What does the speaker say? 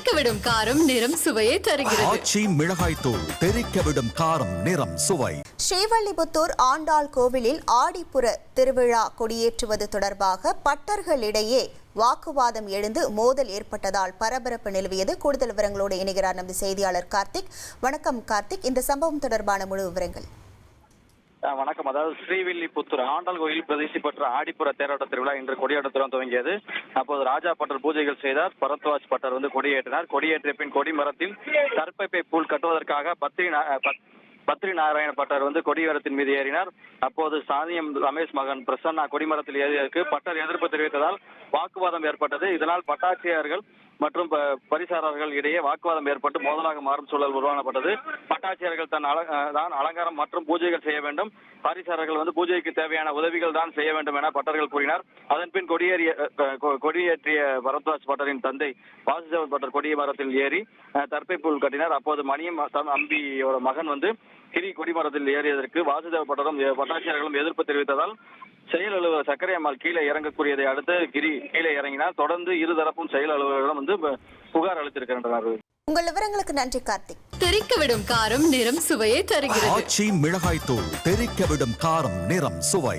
தெறிக்கவிடும் காரம் நிறம் சுவையை தருகிறது. ஆச்சி மிளகாய் தூள் தெறிக்க விடும் காரம் நிறம் சுவை. ஸ்ரீவல்லிபுத்தூர் ஆண்டாள் கோவிலில் ஆடிப்புற திருவிழா கொடியேற்றுவது தொடர்பாக பட்டர்களிடையே வாக்குவாதம் எழுந்து மோதல் ஏற்பட்டதால் பரபரப்பு நிலவியது. கூடுதல் விவரங்களோடு இணைகிறார் நமது செய்தியாளர் கார்த்திக். வணக்கம் கார்த்திக். இந்த சம்பவம் தொடர்பான முழு விவரங்கள். வணக்கம். அதாவது ஸ்ரீவில்லிபுத்தூர் ஆண்டாள் கோயில் பிரதிஷ்டி பெற்ற ஆடிப்புற தேரோட்ட திருவிழா இன்று கொடியேற்றத்துடன் துவங்கியது. அப்போது ராஜா பட்டர் பூஜைகள் செய்தார். பரத்வாஜ் பட்டர் வந்து கொடியேற்றினார். கொடியேற்றிய பின் கொடிமரத்தில் தற்பைப்பை பூல் கட்டுவதற்காக பத்ரி பத்ரி நாராயண பட்டர் வந்து கொடிமரத்தின் மீது ஏறினார். அப்போது சாதியம் ரமேஷ் மகன் பிரசன்னா கொடிமரத்தில் ஏறியதற்கு பட்டர் எதிர்ப்பு தெரிவித்ததால் வாக்குவாதம் ஏற்பட்டது. இதனால் பட்டாட்சியர்கள் மற்றும் ப- பரிசாரர்கள் இடையே வாக்குவாதம் ஏற்பட்டு மோதலாக மாறும் சூழல் உருவானப்பட்டது பட்டாட்சியர்கள் தன் தான் அலங்காரம் மற்றும் பூஜைகள் செய்ய வேண்டும். பரிசாரர்கள் வந்து பூஜைக்கு தேவையான உதவிகள் தான் செய்ய வேண்டும் என பட்டர்கள் கூறினார். அதன் பின் கொடியேறிய கொ- கொடியேற்றிய பரத்வாஜ் பட்டரின் தந்தை வாசுதேவன் பட்டர் கொடிய மரத்தில் ஏறி தற்பை புல் கட்டினார். அப்போது மணியம் அம்பியோட மகன் வந்து கிரி கொடிமரத்தில் ஏறியதற்கு வாசுதேவ பட்டரும் எ- பட்டாட்சியர்களும் எதிர்ப்பு தெரிவித்ததால் செயல் அலுவலர் சக்கரை அம்மாள் கீழே இறங்கக்கூடியதை அடுத்து கிரி கீழே இறங்கினார் தொடர்ந்து இருதரப்பும் செயல் அலுவலரிடம் வந்து புகார் அளித்திருக்கின்றனர். உங்கள் விவரங்களுக்கு நன்றி கார்த்திக். தெறிக்கவிடும் காரம் நிறம் சுவையை தருகிறது. ஆச்சி மிளகாய் தூள் தெறிக்க விடும் காரம் நிறம் சுவை.